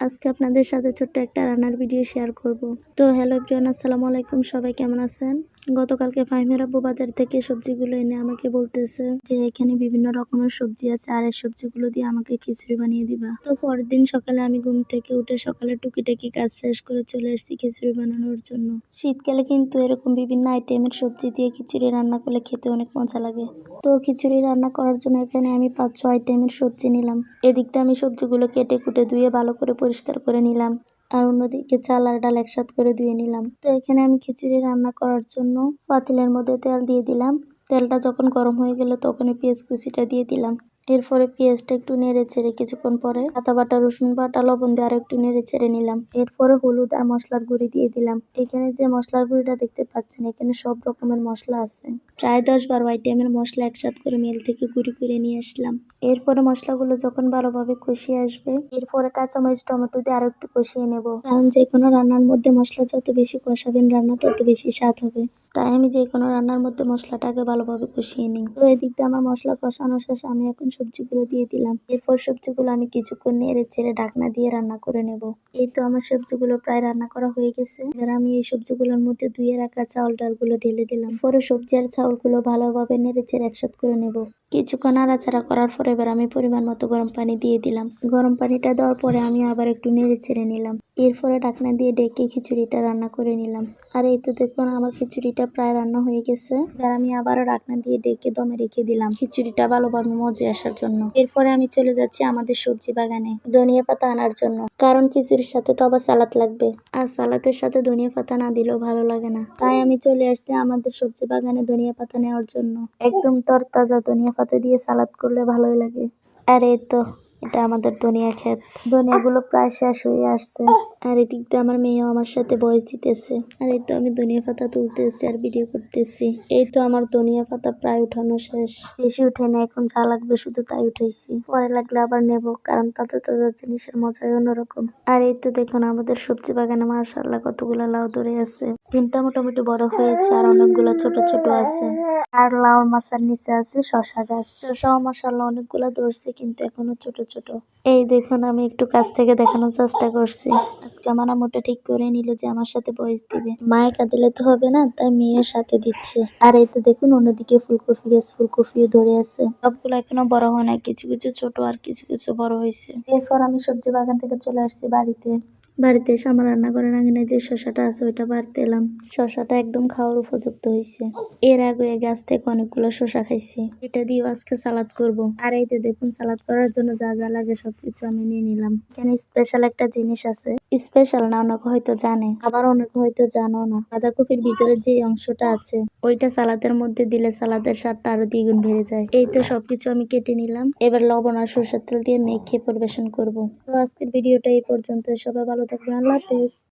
আজকে আপনাদের সাথে ছোট্ট একটা রান্নার ভিডিও শেয়ার করব। তো হ্যালো এভরিওয়ান আসসালামু আলাইকুম, সবাই কেমন আছেন? গতকালকে ফাহিমের আব্বু বাজার থেকে সবজিগুলো এনে আমাকে বলতেছে যে, এখানে বিভিন্ন রকমের সবজি আছে, আর এই সবজিগুলো দিয়ে আমাকে খিচুড়ি বানিয়ে দিবা। তো পরের দিন সকালে আমি ঘুম থেকে উঠে সকালে টুকিটাকি কাজ শেষ করে চলে এসেছি খিচুড়ি বানানোর জন্য। শীতকালে কিন্তু এরকম বিভিন্ন আইটেমের সবজি দিয়ে খিচুড়ি রান্না করলে খেতে অনেক মজা লাগে। তো খিচুড়ি রান্না করার জন্য এখানে আমি পাঁচ ছ আইটেমের সবজি নিলাম। এদিক দিয়ে আমি সবজিগুলো কেটে কুটে ধুয়ে ভালো করে পরিষ্কার করে নিলাম। আর অন্যদিকে চাল আর ডাল একসাথ করে ধুয়ে নিলাম। তো এখানে আমি খিচুড়ি রান্না করার জন্য পাতিলের মধ্যে তেল দিয়ে দিলাম। তেলটা যখন গরম হয়ে গেল তখন পেঁয়াজ কুচিটা দিয়ে দিলাম। এরপরে পেঁয়াজটা একটু নেড়ে চেড়ে কিছুক্ষণ পরে আদা বাটা, রসুন বাটা, লবণ দিয়ে আর একটু নেড়ে চেড়ে নিলাম। এরপরে হলুদ আর মশলার গুঁড়ি দিয়ে দিলাম। এখানে যে মশলার গুঁড়িটা দেখতে পাচ্ছেন, এখানে সব রকমের মশলা আছে। প্রায় দশ বারো আইটেমের মশলা একসাথ করে মেল থেকে গুঁড়ি করে নিয়ে আসলাম। এরপরে মশলাগুলো যখন ভালোভাবে কষিয়ে আসবে, এরপরে কাঁচামরিচ, টমেটো দিয়ে আরও একটু কষিয়ে নেব। কারণ যে কোনো রান্নার মধ্যে মশলা যত বেশি কষাবেন, রান্না তত বেশি স্বাদ হবে। তাই আমি যে কোনো রান্নার মধ্যে মশলাটাকে ভালোভাবে কষিয়ে নিই। তো এদিক দিয়ে আমার মশলা কষানো শেষ, আমি এখন সবজিগুলো দিয়ে দিলাম। এরপর সবজিগুলো আমি কিছুক্ষণ নেড়ে ছেড়ে ঢাকনা দিয়ে রান্না করে নেব। এই তো আমার সবজিগুলো প্রায় রান্না করা হয়ে গেছে। এবার আমি এই সবজিগুলোর মধ্যে ধুয়ে রাখা চাউল ডালগুলো ঢেলে দিলাম। পরে সবজি আর চাউলগুলো ভালোভাবে নেড়ে ছেড়ে একসাথ করে নেব। কিছুক্ষণ নাড়াচাড়া করার পরে এবার আমি পরিমাণ মতো গরম পানি দিয়ে দিলাম। গরম পানিটা দেওয়ার পরে আমি আবার একটু নেড়ে ছেড়ে নিলাম। এরপরে ঢাকনা দিয়ে ডেকে খিচুড়িটা রান্না করে নিলাম। আর এই তো দেখুন, আমার খিচুড়িটা প্রায় রান্না হয়ে গেছে। এবার আমি আবারও ঢাকনা দিয়ে ডেকে দমে রেখে দিলাম খিচুড়িটা ভালোভাবে মজে আসার জন্য। এরপরে আমি চলে যাচ্ছি আমাদের সবজি বাগানে ধনিয়া পাতা আনার জন্য। কারণ খিচুড়ির সাথে তো আবার সালাদ লাগবে। আর সালাদের সাথে ধনিয়া পাতা না দিলেও ভালো লাগে না। তাই আমি চলে আসছি আমাদের সবজি বাগানে ধনিয়া পাতা নেওয়ার জন্য। একদম তরতাজা ধনিয়া পাতা দিয়ে সালাদ করলে ভালোই লাগে। আর এই তো। এটা আমাদের ধনিয়া ক্ষেত। ধনিয়াগুলো প্রায় শেষ হয়ে আসছে। আর এদিক দিয়ে আমার মেয়েও আমার সাথে বয়স দিতেছে। আর এই তো আমি ধনিয়া পাতা তুলতেছি আর ভিডিও করতেছি। এই তো আমার ধনিয়া পাতা প্রায় উঠানো শেষ। বেশি উঠে না, এখন যা লাগবে শুধু তাই উঠেছি পরে লাগলে আবার নেব, কারণ তাজা তাজা জিনিসের মজাই অন্যরকম। আর এই তো দেখুন, আমাদের সবজি বাগানে মাশাল্লাহ কতগুলো লাউ ধরে আছে। তিনটা মোটামুটি বড় হয়েছে আর অনেকগুলো ছোট ছোট আছে। আর লাউ মাছার নিচে আছে শশা গাছ। শশাও মাসাল্লাহ অনেকগুলো ধরছে, কিন্তু এখনও ছোট ছোট। এই দেখুন, আমি একটু কাছ থেকে দেখানোর চেষ্টা করছি। আজকে আমার মোটা ঠিক করে নিল যে আমার সাথে বয়স দিবে। মায়ের কাঁদলে দিলে তো হবে না, তাই মেয়ের সাথে দিচ্ছে। আর এই তো দেখুন, অন্যদিকে ফুলকপি গাছ, ফুলকপিও ধরে আছে। সবগুলো এখনও বড় হয় না কিছু কিছু ছোট আর কিছু কিছু বড় হয়েছে। এরপর আমি সবজি বাগান থেকে চলে আসছি বাড়িতে। বাড়িতে এসে আমার রান্নাঘরের আঙিনায় যে শশাটা আছে, ওইটা বাড়তে এলাম শশাটা একদম খাওয়ার উপযুক্ত হয়েছে। এর আগে গাছ থেকে অনেকগুলো শশা খাইছি। এটা দিয়েও আজকে সালাদ করব। আর এই যে দেখুন, সালাদ করার জন্য যা যা লাগে সবকিছু আমি নিয়ে নিলাম। এখানে স্পেশাল একটা জিনিস আছে। স্পেশাল না, অনেকে হয়তো জানে, আবার অনেকে হয়তো জানো না। বাঁধাকপির ভিতরে যে অংশটা আছে, ওইটা সালাদের মধ্যে দিলে সালাদের স্বাদটা আরও দ্বিগুণ বেড়ে যায়। এই তো সবকিছু আমি কেটে নিলাম। এবার লবণ আর সরষের তেল দিয়ে মেখে পরিবেশন করব। তো আজকের ভিডিওটা এই পর্যন্ত সবাই ভালো de gran lápiz